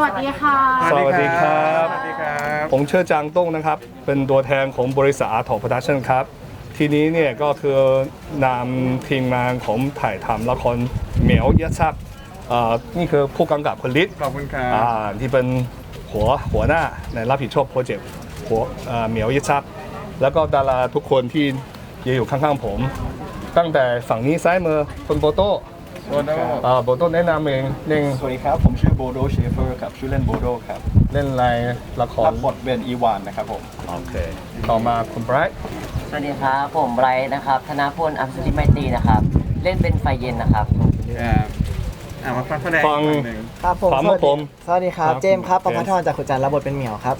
สวัสดีค่ะ สวัสดีครับ สวัสดีครับผมเชื่อจางต้งนะครับ เป็นตัวแทนของบริษัทอาร์ทอ Production ครับ ทีนี้เนี่ยก็คือนำทีมงานของถ่ายทำละครเหมียวยัดซับเอ่อนี่คือผู้กำกับคนลิศขอบคุณครับอ่าที่เป็นหัวหัวหน้าในรับผิดชอบโปรเจกต์หัวเอ่อเหมียวยัดซับแล้วก็ดาราทุกคนที่ยืนอยู่ข้างๆผม ตั้งแต่ฝั่งนี้ซ้ายมือคุณโบโต้ โบโดอ่าโบโต้แนะนำเองเล่นสวัสดีครับ ผมชื่อโบโดเชฟเฟอร์ครับ ชื่อเล่นโบโดครับเล่นอะไรละครรับบทเป็นอีวานนะครับผม โอเค ต่อมาคุณไบรท์สวัสดีครับผมไบรท์นะครับธนพลอัมสุธิไมตรีนะครับ เล่นเป็นไฟเย็นนะครับครับอ่ามาฟังแสดงอีกฟังฝั่งหนึ่งครับผมความสวัสผดีมสวัสดีครับครับ เจมส์ครับประพัฒเจมส์รจากขุนจันทร์รับบทเป็นเหมียวครับ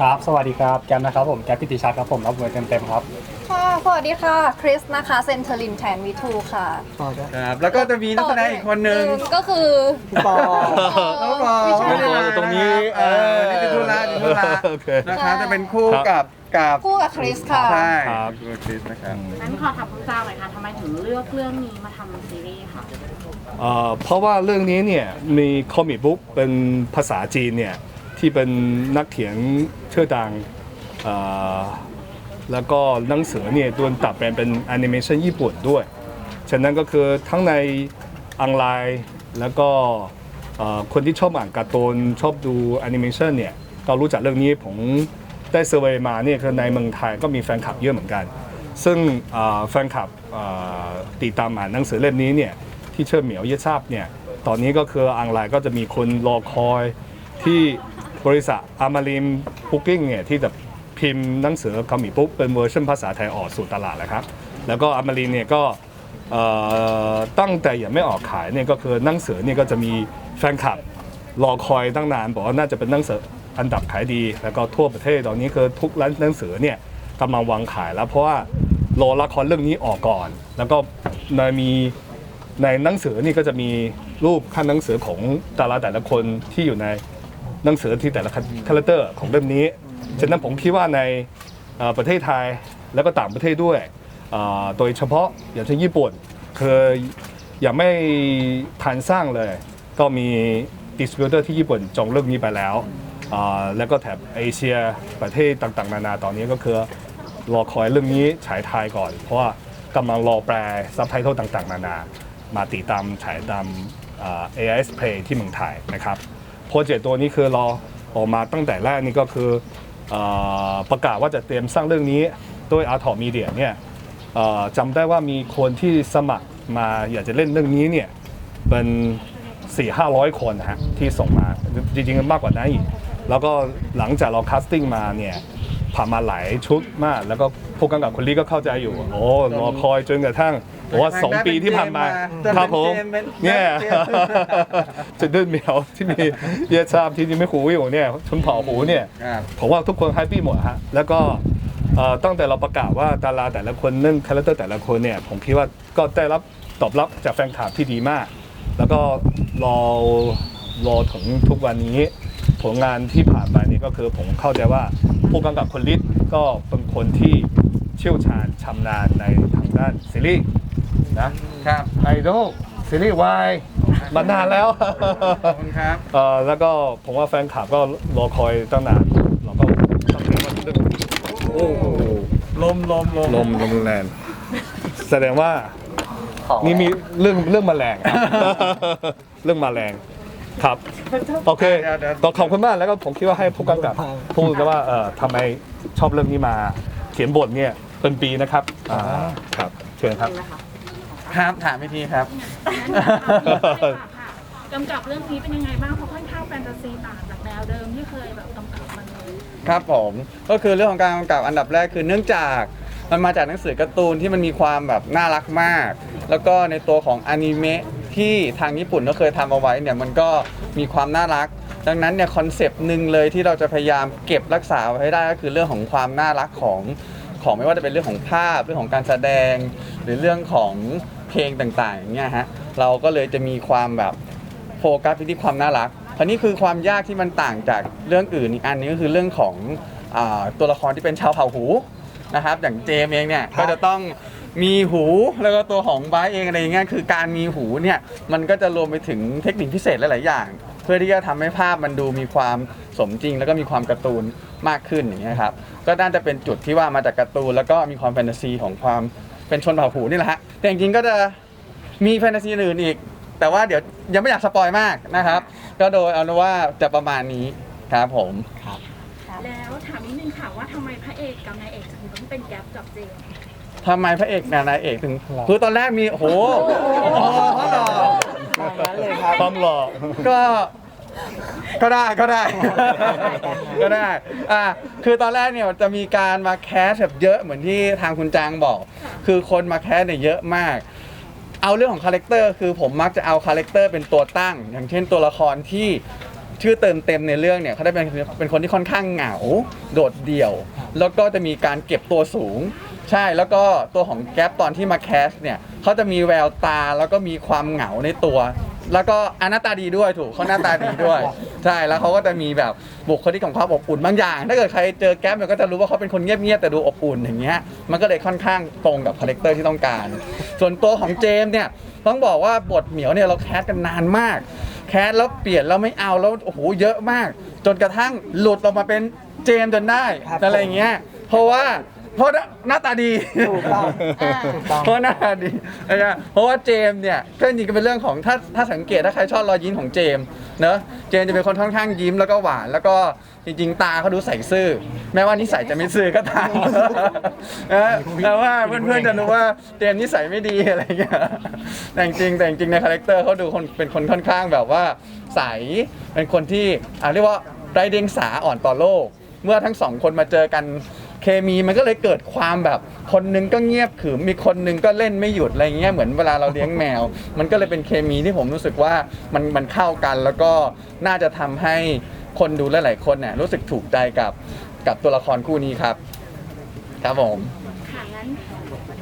ครับ สวัสดีครับแกมนะครับผมแกมพิติชาติครับผมรับบทเต็มๆครับ ค่ะ สวัสดีค่ะ คริสนะคะเซนเทอรินแทนวีทูค่ะต่อด้วยครับแล้วก็จะมีนักแสดงอีกคนหนึ่งก็คือพี่ปอน้องปอไม่ใช่น้องปออยู่ตรงนี้เออนี่ติดธุระติดธุระโอเค นะครับจะเป็นคู่ครับกับกับคู่กับคริสค่ะ ใช่ครับ คู่กับคริสนะครับงั้นขอถามคุณจ้าหน่อยค่ะทำไมถึงเลือกเรื่องนี้มาทำซีรีส์ค่ะ เอ่อเพราะว่าเรื่องนี้เนี่ยมีคอมิกบุ๊กเป็นภาษาจีนเนี่ย ที่เป็นนักเขียนเชื่อดังแล้วก็หนังสือเนี่ยโดนตัดแปลงเป็นแอนิเมชันญี่ปุ่นด้วย ฉะนั้นก็คือทั้งในออนไลน์แล้วก็คนที่ชอบอ่านการ์ตูนชอบดูแอนิเมชันเนี่ยก็รู้จักเรื่องนี้ผมได้เซอร์เวยมาเนี่ยคือในเมืองไทยก็มีแฟนคลับเยอะเหมือนกัน ซึ่งแฟนคลับติดตามอ่านหนังสือเล่มนี้เนี่ยที่เชื่อเหมียวเยดทราบเนี่ยตอนนี้ก็คือออนไลน์ก็จะมีคนรอคอยที่ บริษัทอามาริมบุ๊กิ้งเนี่ยที่จะพิมพ์หนังสือคอมิกบุ๊กเป็นเวอร์ชันภาษาไทยออกสู่ตลาดแล้วครับ แล้วก็อามารินเนี่ยก็ตั้งแต่ยังไม่ออกขายเนี่ยก็คือหนังสือเนี่ยก็จะมีแฟนคลับรอคอยตั้งนานบอกว่าน่าจะเป็นหนังสืออันดับขายดี แล้วก็ทั่วประเทศตอนนี้คือทุกร้านหนังสือเนี่ยกำลังวางขายแล้วเพราะว่ารอละครเรื่องนี้ออกก่อน แล้วก็ในมีในหนังสือนี่ก็จะมีรูปขั้นหนังสือของดาราแต่ละคนที่อยู่ใน หนังสือที่แต่ละคาแรคเตอร์ของเล่มนี้ฉะนั้นผมคิดว่าในประเทศไทยแล้วก็ต่างประเทศด้วยโดยเฉพาะอย่างเช่นญี่ปุ่นเคือยังไม่ทันสร้างเลย ก็มีดิสติบิวเตอร์ที่ญี่ปุ่นจองเรื่องนี้ไปแล้วแล้วก็แถบเอเชียประเทศต่างๆ นานาตอนนี้ก็คือรอคอยเรื่องนี้ฉายไทยก่อน เพราะว่ากำลังรอแปลซับไตเติลต่างๆ นานา มาติดตามฉายตาม AIS Play ที่เมืองไทยนะครับ รเจกต์ตัวนี้คือเราออกมาตั้งแต่แรกนี่ก็คืออประกาศว่าจะเตรียมสร้างเรื่องนี้ด้วย Art of Media เนี่ยเอ่อจำได้ว่ามีคนที่สมัครมาอยากจะเล่นเรื่องนี้เนี่ยเป็น4 5 0 0 คนนะฮะที่ส่งมาจริงๆมากกว่านั้นอีกแล้วก็หลังจากเราคัสติ้งมาเนี่ยผ่านมาหลายชุดมาก แล้วก็ผู้กำกับคนนี้ก็เข้าใจอยู่ โอ้รอคอยจนกระทั่ง บอกว่าสองปีที่ผ่านมาจนครับผมเป็นเจมส์เป็นเนี่ยเจมส์จะดื้นเหมียวที่มีเยซามที่ยังไม่หูอยู่เนี่ยชนเผ่าหูเนี่ยครับผมว่าทุกคนแฮปปี้หมดฮะแล้วก็เอ่อตั้งแต่เราประกาศว่าดาราแต่ละคนเรื่องคาแรคเตอร์แต่ละคนเนี่ยผมคิดว่าก็ได้รับตอบรับจากแฟนคลับที่ดีมาก แล้วก็รอรอถึงทุกวันนี้ ผลงานที่ผ่านไปนี่ก็คือผมเข้าใจว่าผู้กำกับคนลิศก็เป็นคนที่เชี่ยวชาญชำนาญในทางด้านซีรีส์ นะครับ ไอดอลซีรีส์วายมานานแล้ว ขอบคุณครับ เอ่อแล้วก็ผมว่าแฟนคลับก็รอคอยตั้งนานเราก็ต้องเรียกว่าเรื่องโอ้โหลมลมลมลมลมแรงแสดงว่าของนี่มีเรื่องเรื่องแมลงเรื่องแมลงครับโอเคเดี๋ยวเดี๋ยวต้องขอบคุณมากแล้วก็ผมคิดว่าให้ผู้กำกับพูดนะว่าเออทำไมชอบเรื่องนี้มา เขียนบทเนี่ยเป็นปีนะครับอ่าครับเชิญครับค รับถามพี่ทีครับ กำกับเรื่องนี้เป็นยังไงบ้างเพราะค่อนข้างแฟนตาซีต่างจากแนวเดิมที่เคยแบบกำกับมาเลยครับผมก็คือเรื่องของการกำกับอันดับแรกคือเนื่องจากมันมาจากหนังสือการ์ตูนที่มันมีความแบบน่ารักมาก แล้วก็ในตัวของอนิเมะที่ทางญี่ปุ่นก็เคยทำเอาไว้เนี่ยมันก็มีความน่ารัก ดังนั้นเนี่ยคอนเซปต์หนึ่งเลยที่เราจะพยายามเก็บรักษาไว้ให้ได้ก็คือเรื่องของความน่ารักของของไม่ว่าจะเป็นเรื่องของภาพเรื่องของการแสดง หรือเรื่องของ เพลงต่างๆอย่างเงี้ยฮะเราก็เลยจะมีความแบบโฟกัสไปที่ความน่ารักอันนี้คือความยากที่มันต่างจากเรื่องอื่นอีกอันนึงก็คือเรื่องของอาตัวละครที่เป็นชาวเผ่าหูนะครับอย่างเจมส์เองเนี่ยก็จะต้องมีหูแล้วก็ตัวของไบร์ทเองอะไรอย่างเงี้ยคือการมีหูเนี่ยมันก็จะรวมไปถึงเทคนิคพิเศษหลายๆอย่าง เพื่อที่จะทำให้ภาพมันดูมีความสมจริง แล้วก็มีความการ์ตูนมากขึ้นอย่างเงี้ยครับก็น่าจะเป็นจุดที่ว่ามาจากการ์ตูนแล้วก็มีความแฟนตาซีของความ เป็นชนเผ่าผูนี่แหละฮะแต่จริงๆก็จะมีแฟนตาซีอื่นอีก แต่ว่าเดี๋ยวยังไม่อยากสปอยมากนะครับ ก็โดยเอาเป็นว่าจะประมาณนี้ครับผมแล้วถามนิดนึงค่ะว่าทำไมพระเอกกับนายเอกถึงต้องเป็นแก๊ปกับเจมส์ทำไมพระเอกนายเอกถึงคือตอนแรกมีโอ้โหโอ้โหเขาหล่อความหล่อก็ ก็ได้ก็ได้ ก็ได้อ่าคือตอนแรกเนี่ยจะมีการมาแคสแบบเยอะเหมือนที่ทางคุณจางบอก คือคนมาแคสเนี่ยเยอะมาก เอาเรื่องของคาแรคเตอร์คือผมมักจะเอาคาแรคเตอร์เป็นตัวตั้ง อย่างเช่นตัวละครที่ชื่อเติมเต็มในเรื่องเนี่ยเขาได้เป็นเป็นคนที่ค่อนข้างเหงา โดดเดี่ยว แล้วก็จะมีการเก็บตัวสูง ใช่แล้วก็ตัวของแก๊ปตอนที่มาแคสเนี่ยเขาจะมีแววตาแล้วก็มีความเหงาในตัว แล้วก็อะหน้าตาดีด้วยถูกเขาหน้าตาดีด้วย ใช่แล้วเขาก็จะมีแบบบุคลิกของความอบอุ่นบางอย่าง ถ้าเกิดใครเจอแก๊ปเนี่ยก็จะรู้ว่าเขาเป็นคนเงียบๆแต่ดูอบอุ่นอย่างเงี้ยมันก็เลยค่อนข้างตรงกับคาแรคเตอร์ที่ต้องการ ส่วนตัวของเจมส์เนี่ยต้องบอกว่าบทเหมียวเนี่ยเราแคสกันนานมาก แคสแล้วเปลี่ยนแล้วไม่เอาแล้วโอ้โหเยอะมาก จนกระทั่งหลุดออกมาเป็นเจมส์จนได้อะไรอย่างเงี้ยเพราะว่า เพราะหน้าตาดี ถูกต้องอ่า เพราะหน้าตาดีนะฮะเพราะว่าเจมส์เนี่ยก็จริงๆก็เป็นเรื่องของถ้าถ้าสังเกตถ้าใครชอบรอยยิ้มของเจมส์เนอะเจมส์จะเป็นคนค่อนข้างยิ้มแล้วก็หวาน แล้วก็จริง ๆ ตาเขาดูใส่ซื่อ แม้ว่านิสัยจะไม่ซื่อก็ตามนะแต่ว่าเพื่อนๆจะรู้ว่าเจมส์นิสัยไม่ดีอะไรเงี้ยแต่จริงๆแต่จริงๆในคาแรคเตอร์เขาดูคนเป็นคนค่อนข้างแบบว่าใสเป็นคนที่อ่าเรียกว่าไร้เดียงสาอ่อนต่อโลก เมื่อทั้งสองคนมาเจอกัน เคมีมันก็เลยเกิดความแบบคนหนึงก็เงียบขรึมมีคนหนึงก็เล่นไม่หยุดอะไรเงี้ยเหมือนเวลาเราเลี้ยงแมว มันก็เลยเป็นเคมีที่ผมรู้สึกว่ามันมันเข้ากันแล้วก็น่าจะทำให้คนดูหลายๆคนเนี่ยรู้สึกถูกใจกับกับตัวละครคู่นี้ครับ ครับผม ค่ะงั้น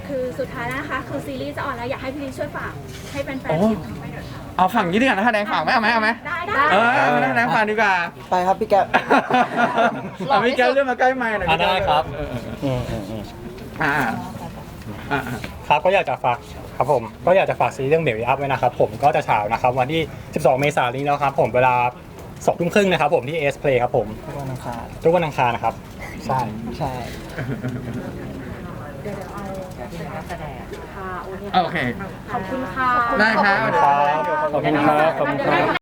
คือสุดท้ายแล้วนะคะ คือซีรีส์จะออนแล้วอยากให้พี่ลินช่วยฝากให้แฟนโอ้ๆ เอาฝั่งนี้ดีกว่านะถ้าแดงฝั่งไหมเอาไหมเอาไหมได้ได้เออเอาแดงฝั่งดีกว่าไปครับพี่แก๊ปเอาพี่แก้วเรื่องมาใกล้ไมค์หน่อยอะได้ครับ เอออืมอืมอืมอ่าอ่า ครับก็อยากจะฝากครับผมก็อยากจะฝากซีรีส์เรื่องเบลอัพไว้นะครับผมก็จะฉายนะครับวันที่ 12 เมษายนนี้แล้วครับผมเวลา2ทุ่มครึ่งนะครับผมที่ S Play ครับผมวันอังคารทุกวันอังคารนะครับใช่ ใช่ โอเค ขอบคุณค่ะ ได้ครับ ขอบคุณครับ ขอบคุณครับ